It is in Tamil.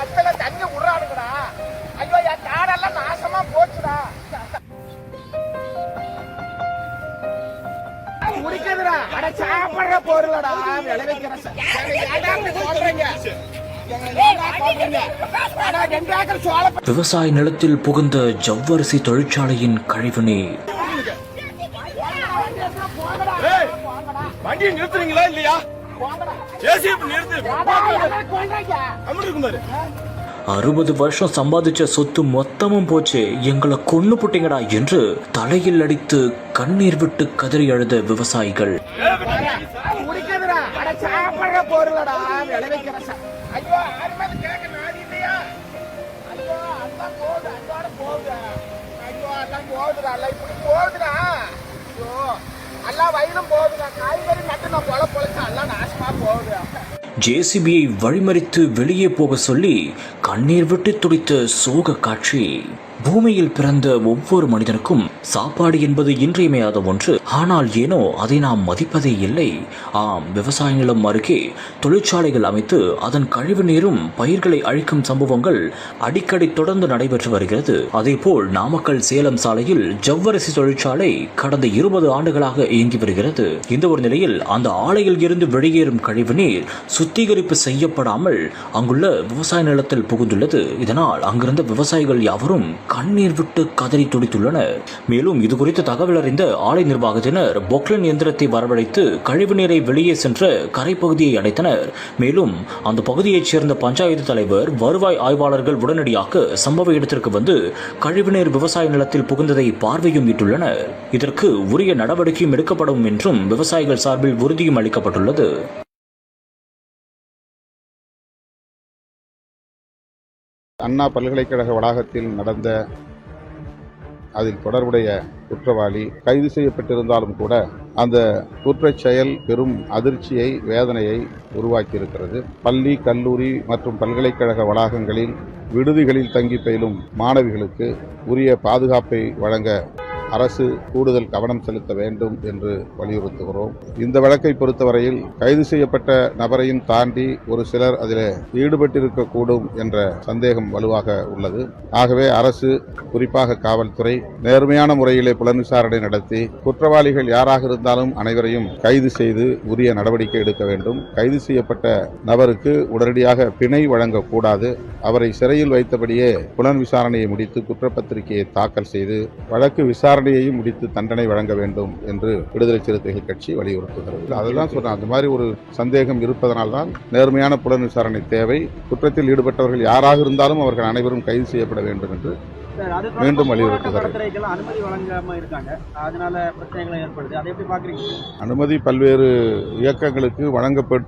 அத்தனை தண்ணி விடுறானுங்கடா. ஐயோ என் காடெல்லாம் நாசமா போச்சுடா. முடிக்கிறதுடா அட சாப்பிடுற பொருளடா. விளைவிக்கிற விவசாய நிலத்தில் புகுந்த ஜவ்வரிசி தொழிற்சாலையின் கழிவுநீர். ஏய், வண்டியை நிறுத்துறீங்களா இல்லையா? நிறுத்து. அறுபது வருஷம் சம்பாதிச்ச சொத்து மொத்தமும் போச்சு. எங்களை கொன்னு புட்டீங்கடா என்று தலையில் அடித்து கண்ணீர் விட்டு கதறி அழுத விவசாயிகள். போகுதுடா அல்ல இப்படி போகுதுடா. ஐயோ. எல்லாம் வயலும் காய்கறி நட்டு நான் பொழ பொழைச்சா எல்லாம் போகுது ஜேசிபியை வழிமறித்து வெளியே போக சொல்லி கண்ணீர் விட்டு துடித்த சோக காட்சி. பூமியில் பிறந்த ஒவ்வொரு மனிதனுக்கும் சாப்பாடு என்பது இன்றியமையாத ஒன்று. ஆனால் ஏனோ அதை நாம் மதிப்பதே இல்லை. ஆம் விவசாய நிலம் அருகே தொழிற்சாலைகள் அமைத்து அதன் கழிவு நீரும் பயிர்களை அழிக்கும் சம்பவங்கள் அடிக்கடி தொடர்ந்து நடைபெற்று வருகிறது. அதேபோல் நாமக்கல் சேலம் சாலையில் ஜவ்வரிசி தொழிற்சாலை கடந்த இருபது ஆண்டுகளாக இயங்கி வருகிறது. இந்த ஒரு நிலையில் அந்த ஆலையில் இருந்து வெளியேறும் கழிவுநீர் சுத்திகரிப்பு செய்யப்படாமல் அங்குள்ள விவசாய நிலத்தில் புகுந்துள்ளது. இதனால் அங்கிருந்த விவசாயிகள் யாவரும் கண்ணீர் விட்டு கதறி துடித்துள்ளனர். மேலும் இது குறித்து தகவல் அறிந்த ஆலை நிர்வாகத்தினர் பொக்லின் இயந்திரத்தை வரவழைத்து கழிவுநீரை வெளியே சென்ற கரைப்பகுதியை அடைத்தனர் மேலும் அந்த பகுதியைச் சேர்ந்த பஞ்சாயத்து தலைவர் வருவாய் ஆய்வாளர்கள் உடனடியாக சம்பவ இடத்திற்கு வந்து கழிவுநீர் விவசாய நிலத்தில் புகுந்ததை பார்வையும் இட்டுள்ளனர் இதற்கு உரிய நடவடிக்கையும் எடுக்கப்படும் என்றும் விவசாயிகள் சார்பில் உறுதியும் அளிக்கப்பட்டுள்ளது. அண்ணா பல்கலைக்கழக வளாகத்தில் நடந்த அதில் தொடர்புடைய குற்றவாளி கைது செய்யப்பட்டிருந்தாலும் கூட அந்த குற்றச் செயல் பெரும் அதிர்ச்சியை வேதனையை உருவாக்கியிருக்கிறது. பள்ளி கல்லூரி மற்றும் பல்கலைக்கழக வளாகங்களில் விடுதிகளில் தங்கி பயிலும் மாணவிகளுக்கு உரிய பாதுகாப்பை வழங்க அரசு கூடுதல் கவனம் செலுத்த வேண்டும் என்று வலியுறுத்துகிறோம். இந்த வழக்கை பொறுத்தவரையில் கைது செய்யப்பட்ட நபரையும் தாண்டி ஒரு சிலர் அதில் ஈடுபட்டிருக்கக்கூடும் என்ற சந்தேகம் வலுவாக உள்ளது. ஆகவே அரசு குறிப்பாக காவல்துறை நேர்மையான முறையிலே புலன் விசாரணை நடத்தி குற்றவாளிகள் யாராக இருந்தாலும் அனைவரையும் கைது செய்து உரிய நடவடிக்கை எடுக்க வேண்டும். கைது செய்யப்பட்ட நபருக்கு உடனடியாக பிணை வழங்கக்கூடாது. அவரை சிறையில் வைத்தபடியே புலன் விசாரணையை முடித்து குற்றப்பத்திரிகையை தாக்கல் செய்து வழக்கு விசாரணையையும் முடித்து தண்டனை வழங்க வேண்டும் என்று விடுதலை சிறுத்தைகள் கட்சி வலியுறுத்துகிறது. அதுதான் சொல்றேன் அந்த மாதிரி ஒரு சந்தேகம் இருப்பதனால்தான் நேர்மையான புலன் விசாரணை தேவை. குற்றத்தில் ஈடுபட்டவர்கள் யாராக இருந்தாலும் அவர்கள் அனைவரும் கைது செய்யப்பட வேண்டும் என்று மீண்டும் பாக்குறீங்க? அனுமதி பல்வேறு இயக்கங்களுக்கு வழங்கப்பட்டு